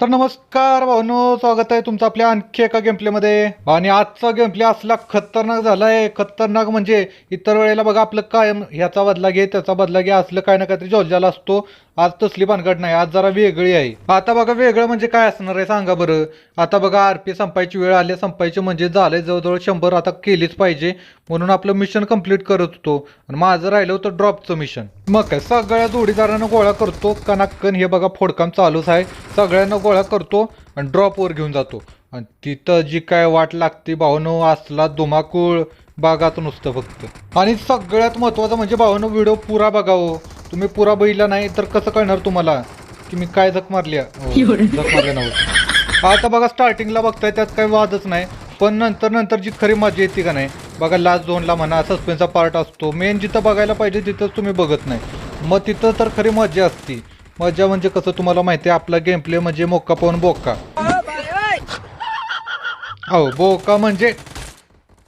तर नमस्कार भाऊनो स्वागत आहे तुमचं आपल्या आणखी एका गेमप्लेमध्ये आणि आजचा गेमप्ले असला खतरनाक झालाय. खतरनाक म्हणजे इतर वेळेला बघा आपलं कायम ह्याचा बदला घे त्याचा बदला घे असलं काय ना काहीतरी जोलजाला असतो. आज तसली भानगड नाही आज जरा वेगळी आहे. आता बघा वेगळं म्हणजे काय असणार आहे सांगा बरं. आता बघा आरपी संपायची वेळ आली संपायची म्हणजे झालंय जवळजवळ शंभर आता केलीच पाहिजे. म्हणून आपलं मिशन कंप्लीट करत होतो. आणि माझं राहिलं होतं ड्रॉपचं मिशन मग काय सगळ्या जोडीदारांना गोळा करतो. कनाक्कन हे बघा फोडकाम चालूच आहे. सगळ्यांना गोळा करतो आणि ड्रॉपवर घेऊन जातो. आणि तिथं जी काय वाट लागते भावनो असला धुमाकूळ बागात नुसतं फक्त. आणि सगळ्यात महत्वाचं म्हणजे भावनो व्हिडिओ पुरा बघावं तुम्ही पुरा बघितला नाही तर कसं कळणार तुम्हाला? की मी काय जख मारली आहे? हो, जख मारली नव्हती आता बघा स्टार्टिंगला बघताय त्यात काही वादच नाही. पण नंतर नंतर जी खरी मजा येते का नाही? बघा लास्ट झोनला म्हणा सस्पेन्सचा पार्ट असतो. मेन जिथं बघायला पाहिजे तिथंच तुम्ही बघत नाही. मग तिथं तर खरी मजा असती. मजा म्हणजे कसं तुम्हाला माहिती आहे आपला गेम प्ले म्हणजे मोक्का पाहून बोका हो बोका म्हणजे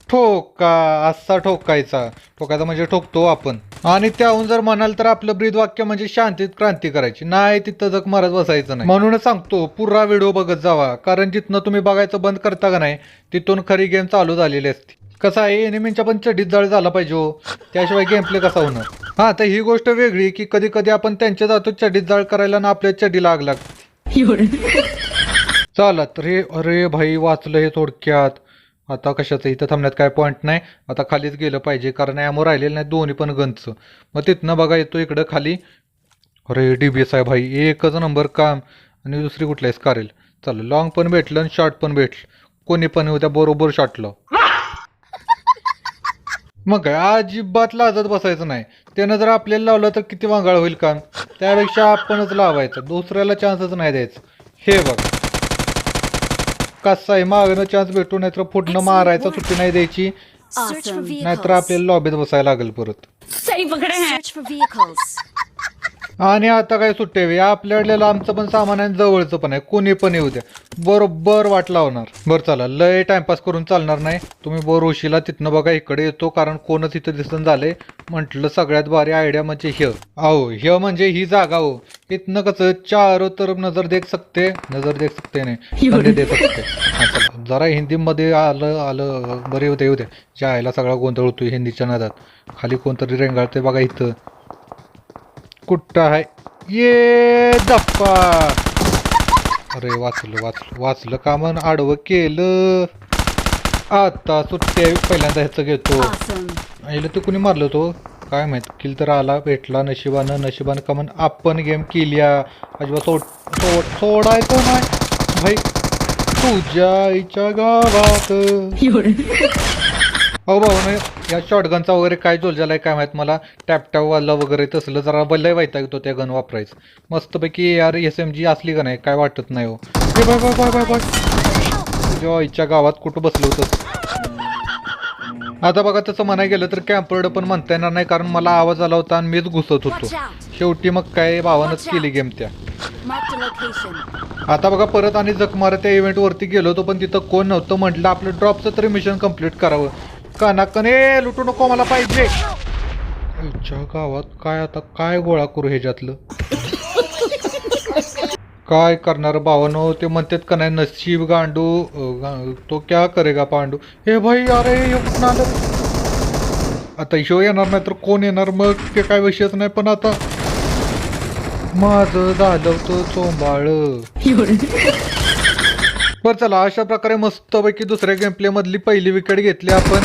ठोका असा ठोकायचा ठोकायचा म्हणजे ठोकतो आपण. आणि त्याहून जर म्हणाल तर आपलं ब्रीद वाक्य म्हणजे शांतीत क्रांती करायची. नाही तिथं जग मरत बसायचं नाही. म्हणूनच सांगतो पुरा व्हिडिओ बघत जावा. कारण जिथनं तुम्ही बघायचं बंद करता का नाही तिथून खरी गेम चालू झालेली असते. कसं आहे? एनिमींच्या पण चढीत जळ झाला पाहिजे हो. त्याशिवाय गेम प्ले कसा होणार? हा तर ही गोष्ट वेगळी की कधी कधी आपण त्यांच्या जातो चढीत जाळ करायला ना आपल्या चढीला आग लागते. चला तर हे अरे भाई वाचलं हे थोडक्यात. आता कशाचं? इथं थांबण्यात काय पॉईंट नाही. आता खालीच गेलं पाहिजे कारण ॲमो राहिलेलं नाही दोन्ही पण गनचं मग तिथनं बघा येतो इकडं खाली. अरे डी बी एस आहे भाई. एकच नंबर काम. आणि दुसरी कुठल्याच करेल चला लॉंग पण भेटलं आणि शॉर्ट पण भेटलं. कोणी पण उद्या बरोबर शॉटलं मग काय? अजिबात लाजत बसायचं नाही. त्यानं जर आपल्याला लावलं तर किती वांगाळ होईल काम त्यापेक्षा आपणच लावायचं. दुसऱ्याला चान्सच नाही द्यायचं. हे बघ. कसा आहे? मागणं चान्स भेटू नाहीतर फुटणं मारायचं सुट्टी नाही द्यायची. Search for vehicles. नाहीतर आपल्याला लॉबीत बसायला लागेल परत. सही पकड़े Search for vehicles. आणि आता काय सुट्टे वे आपल्याकडे लांबचं पण सामान आहे आणि जवळचं पण आहे. कोणी पण येऊ द्या. बरोबर वाट लावणार. बरं चला. लय टाइमपास करून चालणार नाही. तुम्ही बोर उशीला तिथनं बघा इकडे येतो कारण कोणच इथं दिसन झालंय. म्हटलं सगळ्यात भारी आयडिया म्हणजे ह्य अहो ह्य म्हणजे ही जागा हो इथनं कसं चारो तरफ नजर देख सकते. नजर देख सकते नाही. नजर देख सकते. चला. जरा हिंदीमध्ये आलं आलं. बरे होते येऊ द्या. जायला सगळा गोंधळ होतोय हिंदीच्या नादात. खाली कोणतरी रेंगाळते बघा इथं. कुठं आहे? ये दप्पा. अरे वाचलं वाचलं वाचलं का म्हण आडवं केलं? आता सुट्टी आहे पहिल्यांदा ह्याचं घेतो. आईला ते कुणी मारलं तो काय माहीत किल तर आला भेटला नशिबानं नशिबानं का म्हण आपण गेम केल्या. अजिबात सोड सोड सोडायचं नाही भाई तुझ्या आईच्या गावात. अहो भाऊ या शॉटगनचा वगैरे काय जोल झालाय काय माहीत मला? टॅप टॅप वाला वगैरे तसलं जरा बल्लय व्हायचा येतो त्या गन वापरायचं. मस्तपैकी यार एस एम जी असली का नाही काय वाटत नाही हो. ए bye bye bye bye bye तुझ्या आईच्या गावात कुठं बसलं होतं? आता बघा तसं म्हणाय गेलं तर कॅम्पर्ड पण म्हणता येणार नाही कारण मला आवाज आला होता आणि मीच घुसत होतो. शेवटी मग काय भावानंच केली गेम त्या. आता बघा परत आणि जख मारत त्या इव्हेंट वरती गेलो होतो पण तिथं कोण नव्हतं म्हटलं आपलं ड्रॉपचं तरी मिशन कंप्लीट करावं. कानाकन लुटू नको मला पाहिजे. आईच्या गावात काय आता काय गोळा करू ह्याच्यातलं काय करणार भावानो ते म्हणतात का नाही नशीब गांडू तो क्या करेगा पांडू? हे भाई अरे आता ह्यो येणार नाही तर कोण येणार? मग ते काय विषयच नाही पण आता माझं झालं तो चोंबाळ. बर चला अशा प्रकारे मस्तपैकी दुसऱ्या गेम प्ले मधली पहिली विकेट घेतली आपण.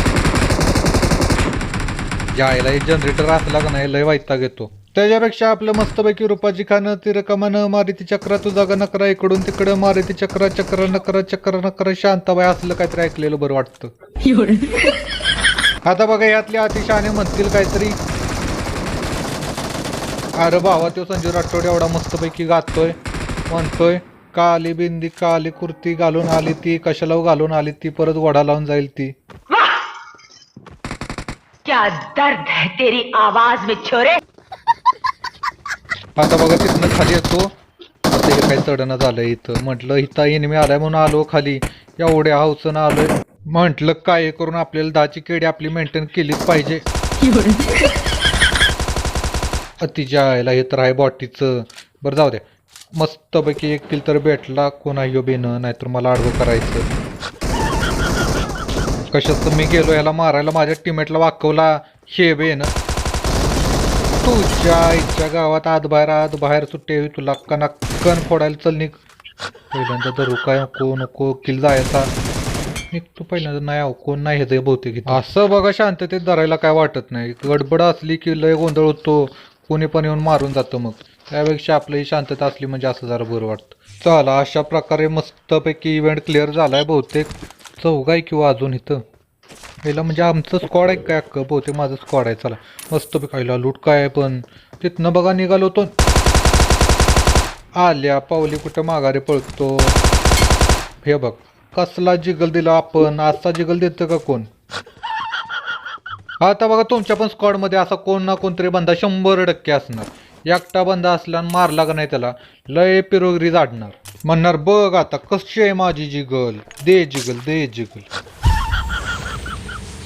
यायला एक जनरेटर असला का नाही लय वाईटता घेतो. त्याच्यापेक्षा आपलं मस्तपैकी रुपाची खाणं ती रकमानं मारुती चक्रा तुझा ग नकरा इकडून तिकडं मारुती चक्रा चक्र नकरा चक्र नकर शांताबाई असलं काहीतरी ऐकलेलं बरं वाटतं. आता बघा यातले अतिशहाणे म्हणतील काहीतरी. अरे भावा तो संजीव राठोड एवढा मस्तपैकी गातोय म्हणतोय. काली बिंदी काली कुर्ती घालून आली ती कशाला घालून आली ती परत वडा लावून जाईल ती. क्या दर्द है तेरी आवाज में छोरे? आता बघा तिथनं खाली येतो. आता हे काही चढणं झालंय इथं. म्हटलं इथं एनिमी आलाय म्हणून आलो खाली. एवढ्या हावसनं आलोय. म्हटलं काय करून आपल्याला दहाची केडी आपली मेंटेन केलीच पाहिजे. अतिच्या आयला हे तर आहे बॉटीचं बरं जाऊ द्या. मस्तपैकी एक किल तर भेटला कोणा यो बेनं नाहीतर मला आडवं करायचं. कशात मी गेलो ह्याला मारायला माझ्या टीमेटला वाकवला हे बेन तुझ्या आईच्या गावात आत बाहेर आत बाहेर सुट्टे तुला कना कण फोडायला चल निघ. पहिल्यांदा धरू काय नको नको किल जायचा. निघतो पहिल्यांदा नाही अहो, कोण नाही हे बहुतेक असं बघा शांततेत धरायला काय वाटत नाही. गडबड असली की लय गोंधळ होतो. कोणी पण येऊन मारून जातं मग. त्यापेक्षा आपलंही शांतता असली म्हणजे असं जरा बरं वाटतं. चला अशा प्रकारे मस्तपैकी इव्हेंट क्लिअर झाला आहे बहुतेक. चौघा आहे किंवा अजून इथं? पहिला म्हणजे आमचं स्कॉड आहे काय अक्क बहुतेक माझं स्कॉड आहे चला. मस्त खायला लूट काय आहे पण. तिथनं बघा निघालो तो आल्या पावली कुठं माघारे पळतो. हे बघ कसला जिगल दिला आपण? असा जिगल देतं का कोण? आता बघा तुमच्या पण स्कॉडमध्ये असा कोण ना कोणतरी बंदा शंभर टक्के असणार. एकटा बंदा असला मारला का नाही त्याला लय पिरोगरी जाडणार. म्हणणार बघ आता कशी आहे माझी जिगल दे जिगल दे जिगल.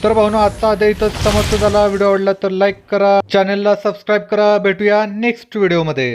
तर भाऊनो आता आता इथंच समजतो झाला. व्हिडिओ आवडला तर लाईक करा चॅनेलला सबस्क्राईब करा. भेटूया नेक्स्ट व्हिडिओमध्ये